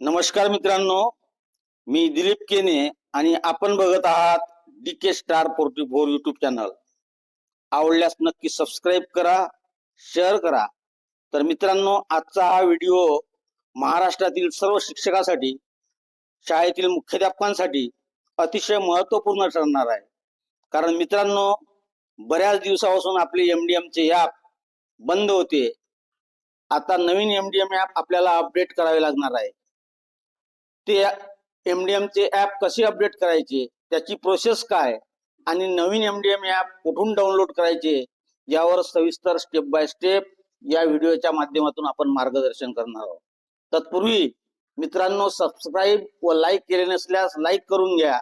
नमस्कार मित्रांनो मी दिलीप केने आणि आपण बघत आहात D K star forty four YouTube channel आवडल्यास नक्की सबस्क्राईब करा शेअर करा. तर मित्रांनो आजचा हा व्हिडिओ महाराष्ट्रातील सर्व शिक्षकासाठी शाळेतील मुख्याध्यापकांसाठी अतिशय महत्त्वपूर्ण ठरणार आहे. कारण मित्रांनो बऱ्याच दिवसापासून आपले एम डी एमचे ॲप बंद होते. आता नवीन एम डी एम ॲप आपल्याला अपडेट करावे लागणार आहे. ते एम डी एमचे ॲप कसे अपडेट करायचे त्याची प्रोसेस काय आणि नवीन एम डी एम ॲप कुठून डाउनलोड करायचे यावर सविस्तर स्टेप बाय स्टेप या व्हिडिओच्या माध्यमातून आपण मार्गदर्शन करणार आहोत. तत्पूर्वी मित्रांनो सबस्क्राईब व लाईक केले नसल्यास लाईक करून घ्या.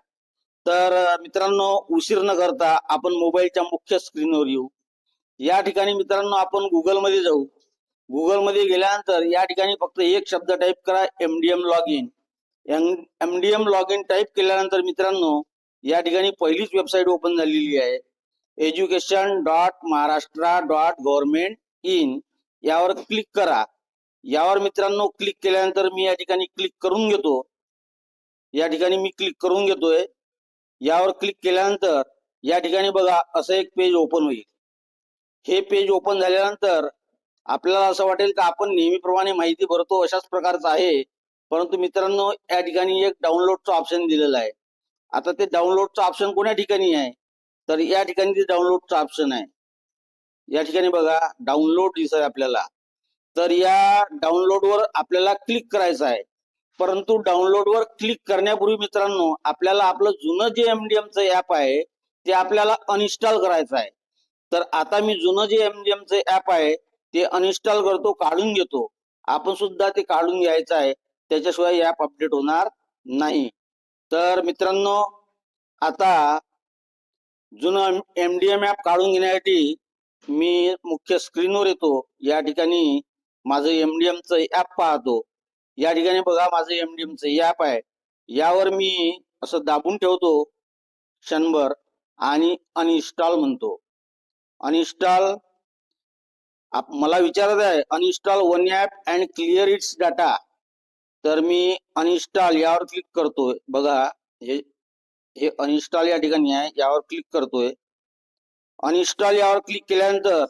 तर मित्रांनो उशीर न करता आपण मोबाईलच्या मुख्य स्क्रीनवर येऊ. या ठिकाणी मित्रांनो आपण गुगलमध्ये जाऊ. गुगलमध्ये गेल्यानंतर या ठिकाणी फक्त एक शब्द टाईप करा M D M log in M D M log in type केल्यानंतर मित्रांनो या ठिकाणी पहिलीच वेबसाईट ओपन झालेली आहे. Education dot Maharashtra dot government in यावर क्लिक करा. यावर मित्रांनो क्लिक केल्यानंतर मी या ठिकाणी क्लिक करून घेतो. या ठिकाणी मी क्लिक करून घेतोय. यावर क्लिक केल्यानंतर या ठिकाणी बघा असं एक पेज ओपन होईल. हे पेज ओपन झाल्यानंतर आपल्याला असं वाटेल का आपण नेहमीप्रमाणे माहिती भरतो अशाच प्रकारचं आहे. परंतु मित्रांनो या ठिकाणी एक डाउनलोडचं ऑप्शन दिलेलं आहे. आता ते डाउनलोडचं ऑप्शन कोण्या ठिकाणी आहे? तर या ठिकाणी ते डाउनलोडचं ऑप्शन आहे. या ठिकाणी बघा डाउनलोड दिसत आहे आपल्याला. तर या डाउनलोडवर आपल्याला क्लिक करायचं आहे. परंतु डाउनलोडवर क्लिक करण्यापूर्वी मित्रांनो आपल्याला आपलं जुनं जे एमडीएमचं ऍप आहे ते आपल्याला अनइन्स्टॉल करायचं आहे. तर आता मी जुनं जे एमडीएमचं ऍप आहे ते अनइन्स्टॉल करतो काढून घेतो. आपण सुद्धा ते काढून घ्यायचं आहे. त्याच्याशिवाय ऍप अपडेट होणार नाही. तर मित्रांनो आता जुनं एमडीएम ऍप काढून घेण्यासाठी मी मुख्य स्क्रीनवर येतो. या ठिकाणी माझं एमडीएमचं ऍप पाहतो. या ठिकाणी बघा माझं एमडीएमचं ऍप आहे. यावर मी असं दाबून ठेवतो क्षणभर आणि अनइन्स्टॉल म्हणतो. अनइन्स्टॉल मला विचारत आहे uninstall one app and clear its data तर मी अनइन्स्टॉल यावर क्लिक करतोय. बघा हे हे अनइन्स्टॉल या ठिकाणी आहे. यावर क्लिक करतोय. अनइन्स्टॉल यावर क्लिक केल्यानंतर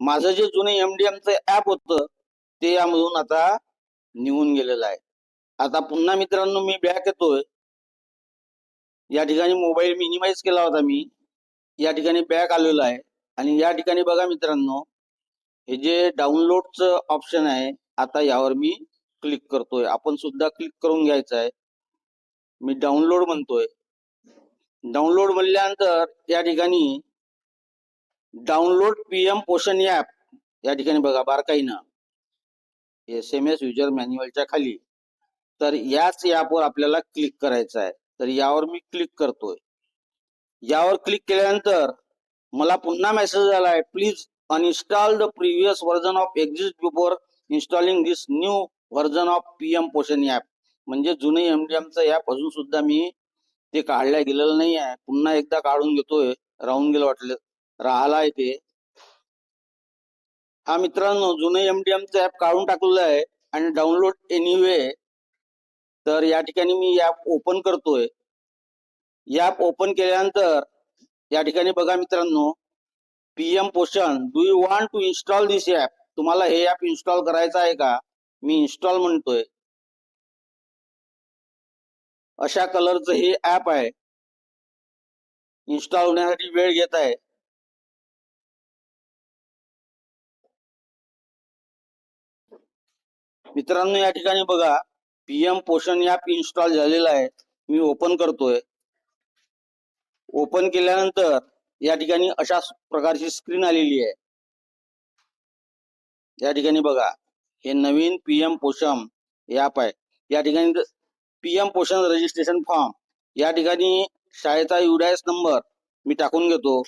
माझं जे जुने एमडीएमचं ऍप होतं ते यामधून आता निघून गेलेलं आहे. आता पुन्हा मित्रांनो मी बॅक येतोय. या ठिकाणी मोबाईल मिनिमाइज केला होता मी. या ठिकाणी बॅक आलेलो आहे. आणि या ठिकाणी बघा मित्रांनो हे जे डाउनलोडचं ऑप्शन आहे आता यावर मी क्लिक करतोय. आपण सुद्धा क्लिक करून घ्यायचं आहे मी डाउनलोड म्हणतोय. डाउनलोड म्हणल्यानंतर या ठिकाणी डाउनलोड पीएम पोषण ऍप या ठिकाणी बघा बारकाईनं. एस एम एस युजर मॅन्युअलच्या खाली. तर याच ऍपवर आपल्याला क्लिक करायचं आहे तर यावर मी क्लिक करतोय. यावर क्लिक केल्यानंतर मला पुन्हा मेसेज आला आहे please uninstall the previous version of exist before installing this new version of P M Poshan app म्हणजे जुने एमडीएमचं ऍप अजून सुद्धा मी ते काढल्या गेलेलं नाही आहे. पुन्हा एकदा काढून घेतोय. राहून गेलं वाटलं. राहिला आहे ते. हा मित्रांनो जुनं एमडीएमचं ऍप काढून टाकलेलं आहे आणि डाउनलोड एनिवे तर या ठिकाणी मी ऍप ओपन करतोय. ऍप ओपन केल्यानंतर या ठिकाणी बघा मित्रांनो PM Poshan do you want to install this app तुम्हाला हे ऍप इन्स्टॉल करायचं आहे का? मी इन्स्टॉल म्हणतोय. अशा कलरचं हे ऍप आहे. इन्स्टॉल होण्यासाठी वेळ घेत आहे. मित्रांनो या ठिकाणी बघा पीएम पोषण ऍप इन्स्टॉल झालेला आहे. मी ओपन करतोय. ओपन केल्यानंतर या ठिकाणी अशा प्रकारची स्क्रीन आलेली आहे. या ठिकाणी बघा. हे नवीन पीएम पोषण ॲप आहे. या ठिकाणी पीएम पोषण रजिस्ट्रेशन फॉर्म या ठिकाणी शाळेचा युडायस नंबर मी टाकून घेतो.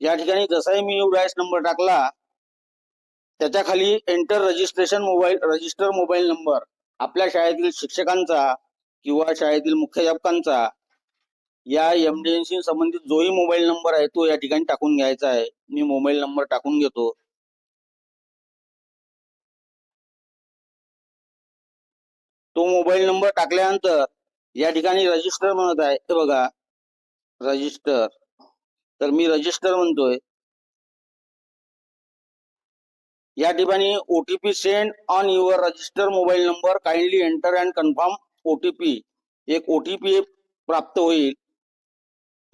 या ठिकाणी जसाही मी युडायस नंबर टाकला त्याच्याखाली enter registration mobile register mobile number आपल्या शाळेतील शिक्षकांचा किंवा शाळेतील मुख्याध्यापकांचा या एमडीएनशी संबंधित जोही मोबाईल नंबर आहे तो या ठिकाणी टाकून घ्यायचा आहे. मी मोबाईल नंबर टाकून घेतो. तो मोबाईल नंबर टाकल्यानंतर या ठिकाणी रजिस्टर म्हणत आहे. हे बघा रजिस्टर तर मी रजिस्टर म्हणतोय. या ठिकाणी OTP send on your register mobile number kindly enter and confirm OTP एक ओटीपी प्राप्त होईल.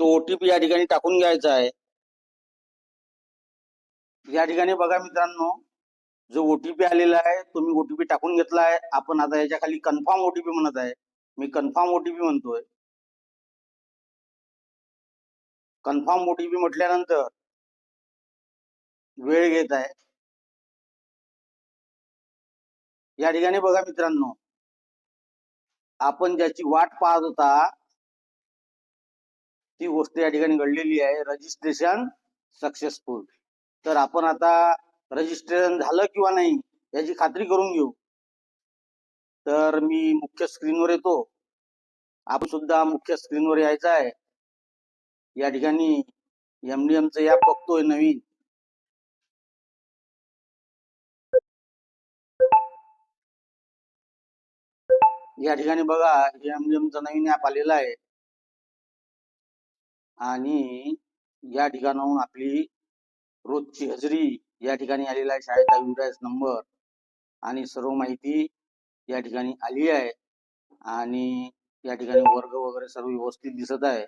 तो ओटीपी या ठिकाणी टाकून घ्यायचा आहे. या ठिकाणी बघा मित्रांनो जो ओटीपी आलेला आहे तो मी ओटीपी टाकून घेतला आहे. आपण आता याच्या खाली कन्फर्म ओटीपी म्हणत आहे. मी कन्फर्म ओटीपी म्हणतोय. कन्फर्म ओटीपी म्हटल्यानंतर वेळ घेत आहे. या ठिकाणी बघा मित्रांनो आपण ज्याची वाट पाहत होता ती गोष्ट या ठिकाणी घडलेली आहे. रजिस्ट्रेशन सक्सेसफुल तर आपण आता रजिस्ट्रेशन झालं किंवा नाही याची खात्री करून घेऊ. तर मी मुख्य स्क्रीनवर येतो. आपण सुद्धा मुख्य स्क्रीनवर यायचं आहे. या ठिकाणी एमडीएमचं ॲप बघतोय नवीन. या ठिकाणी बघा एमडीएमचं नवीन ॲप आलेलं आहे. आणि या ठिकाणाहून आपली रोजची हजेरी या ठिकाणी आलेला आहे. शाळेचा युडायस नंबर आणि सर्व माहिती या ठिकाणी आली आहे. आणि या ठिकाणी वर्ग वगैरे सर्व व्यवस्थित दिसत आहे.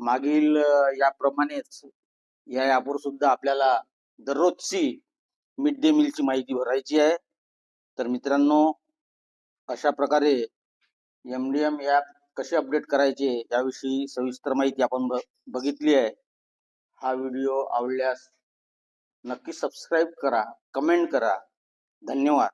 मागील याप्रमाणेच या ॲपवर सुद्धा आपल्याला दररोजची मिड डे मीलची माहिती भरायची आहे. तर मित्रांनो अशा प्रकारे एम डी एम ॲप कसे अपडेट करायचे याविषयी सविस्तर माहिती आपण बघितली आहे. हा व्हिडिओ आवडल्यास नक्की सबस्क्राईब करा कमेंट करा. धन्यवाद.